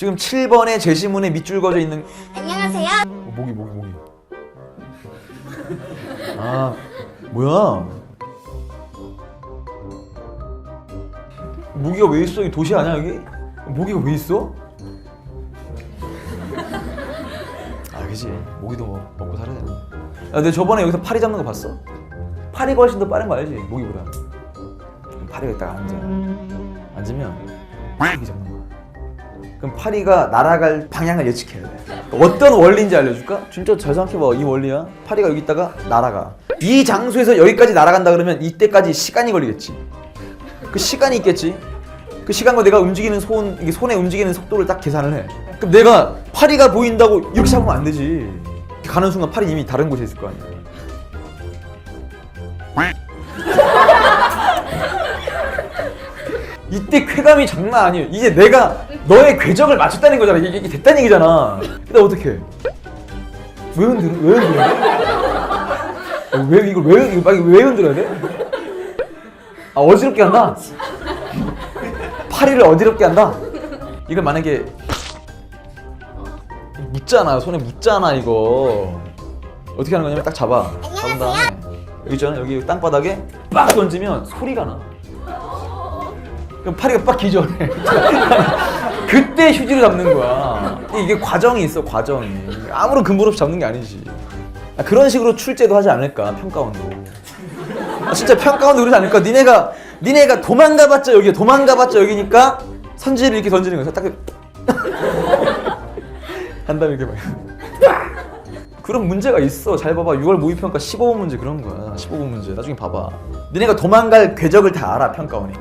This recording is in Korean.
지금 7번의 제시문에 밑줄 그어져 있는 안녕하세요. 어, 모기 모기 모기 아 뭐야 모기가 왜 있어? 이 도시 아니야 여기? 모기가 왜 있어? 아 그지 모기도 뭐 먹고 살아야 돼. 야, 근데 저번에 여기서 파리 잡는 거 봤어? 파리가 훨씬 더 빠른 거 알지? 모기보다 파리가 딱 앉아 앉으면 모기 잡는 거야 그럼 파리가 날아갈 방향을 예측해야 돼. 어떤 원리인지 알려줄까? 진짜 잘 생각해봐. 이 원리야. 파리가 여기 있다가 날아가. 이 장소에서 여기까지 날아간다 그러면 이때까지 시간이 걸리겠지. 그 시간이 있겠지. 그 시간과 내가 움직이는 손, 이게 손에 움직이는 속도를 딱 계산을 해. 그럼 내가 파리가 보인다고 이렇게 잡으면 안 되지. 가는 순간 파리 이미 다른 곳에 있을 거 아니야. 이때 쾌감이 장난 아니에요. 이제 내가 너의 궤적을 맞췄다는 거잖아. 이게, 됐다는 얘기잖아. 근데 어떻게? 왜 흔들어? 왜 흔들어야 돼? 어, 왜 이걸 왜 이거 막 왜 흔들어야 돼? 아 어지럽게 한다. 파리를 어지럽게 한다. 이걸 만약에 묻잖아 손에 묻잖아 이거 어떻게 하는 거냐면 딱 잡아 잡은 다음에 여기 있잖아 여기 땅바닥에 빡 던지면 소리가 나. 그럼 파리가 빡 기절해. 그때 휴지를 잡는 거야. 이게 과정이 있어, 과정이. 아무런 근본 없이 잡는 게 아니지. 아, 그런 식으로 출제도 하지 않을까, 평가원도. 아, 진짜 평가원도 그러지 않을까? 니네가, 니네가 도망가봤자 여기야, 도망가봤자 여기니까 선지를 이렇게 던지는 거야. 딱. 한 다음에 이렇게 막. 그런 문제가 있어. 잘 봐봐. 6월 모의평가 15번 문제 그런 거야. 15번 문제. 나중에 봐봐. 니네가 도망갈 궤적을 다 알아, 평가원이.